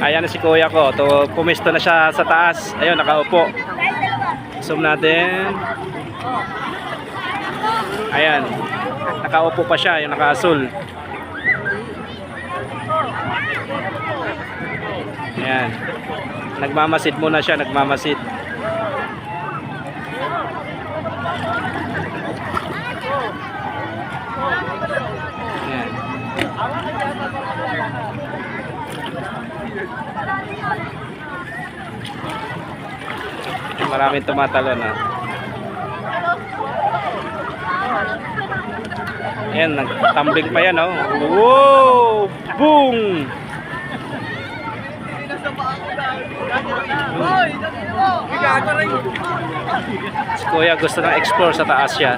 Ayan na si kuya ko. To, pumisto na siya sa taas. Ayun, nakaupo. Zoom natin. Ayan. Nakaupo pa siya, yung naka-asul. Ayan. Nagmamasid muna siya, nagmamasid. Maraming tumatalo na. Ayan, nagtumbling pa yan, oh. Wow! Boom! Si Kuya gusto ng explore sa taas siya.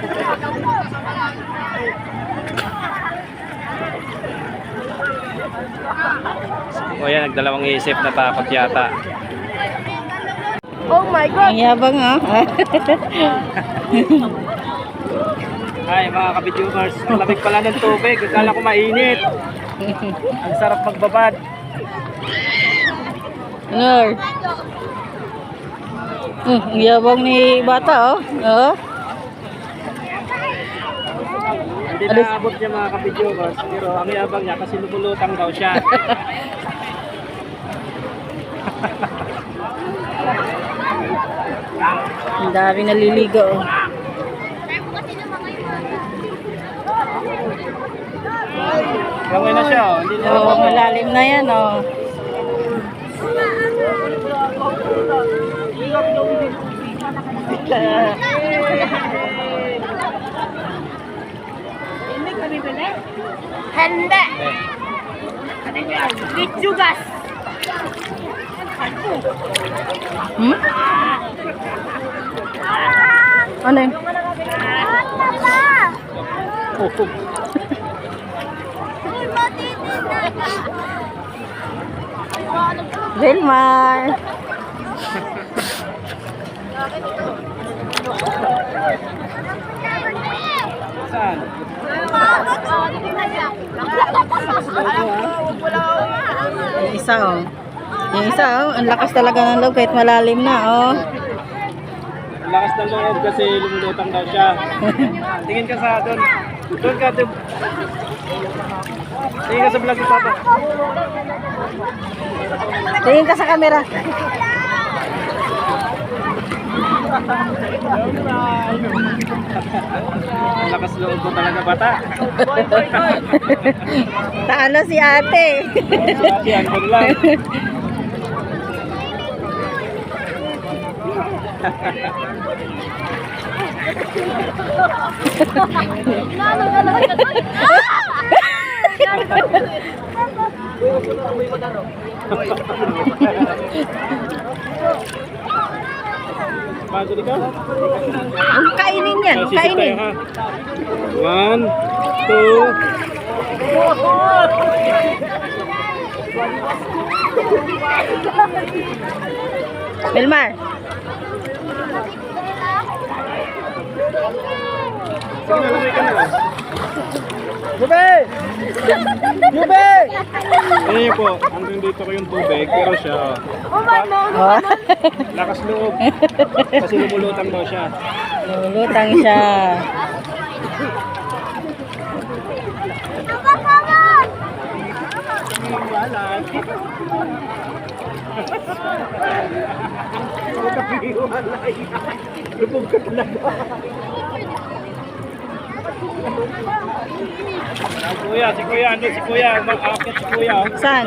Si Kuya nagdalawang isip na takot yata. Oh my God! Ang yabang ah. Hi mga kabidyoomers, ang lamig pala ng tubig, akala ko mainit. Ang sarap magbabad. Lord. Uh, ang yabang ni bata oh. Oo. Hindi Alis- na abot niya mga kabidyoomers, pero ang yabang niya kasi lumulutang daw siya. Ang dami naliligo oh. Gawin na siya, oh. hindi na malalim na yan oh. Handa! Litsugas! Hmm? Ano yun? Oh, Vilmar. Saan? Yung isa oh. Yung isa oh, ang lakas talaga ng loob kahit malalim na oh. Ang lakas ng loob kasi lumulutang daw siya. Tingin ka sa doon. Doon ka, doon. Tingin ka sa vlog ni Papa. Tingin ka sa camera. Ang lakas loob mo talaga bata. Talo si ate. Pati andun lang. Ang kainin yan, ang kainin. One, two, Vilmar. Jube! Jube! Ayun po, hanggang dito ko yung tubig, pero siya, Oh. lakas loob. Kasi lumulutang daw siya. Lulutang siya. Lubog ka talaga. Ah, kuya, si kuya, ano si kuya, mag-akit si kuya. Saan?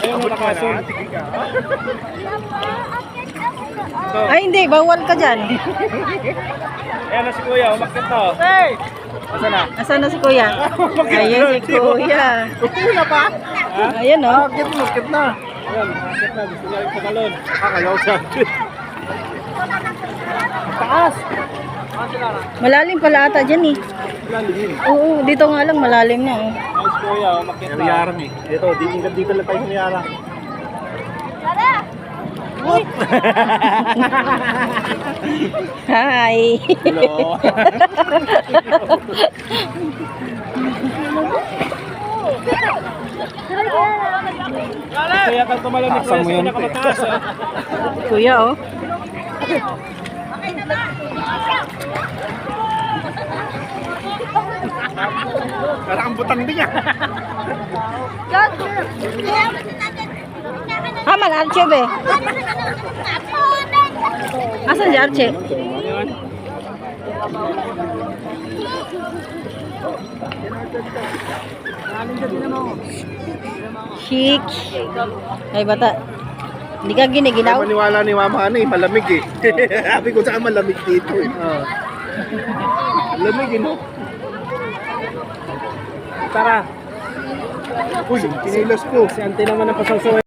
Ayun mo nakasun. Ito, Ay hindi, bawal ka dyan. ayan na si kuya, umakit to. Hey! Asa na? Asan na si kuya? Ayun si kuya. Kuya pa? Ayan oh. Akit mo, akit na. Ayun, akit na, gusto niya yung patalon. Akayaw sa akin. Taas! Malalim pala ata dyan eh. Oo, dito nga lang malalim na oh. Ayos kuya, umakit na. Yaram eh. Ito, di, dito lang tayo sa Yara. Hi. Hello. Kaya kang tumalamig sa yun, pinakamataas. ah. Kuya, oh. Parang butang din yan. Haman, Archie, be. Asan si Archie? Ayan. Chic. Ay, bata. Hindi ka giniginaw? Maniwala ni mama ano eh, malamig eh. Sabi ko saan malamig dito eh. Oh. Lamig eh no? Tara. Uy, kinilos ko. Si ante naman ang pasasuway.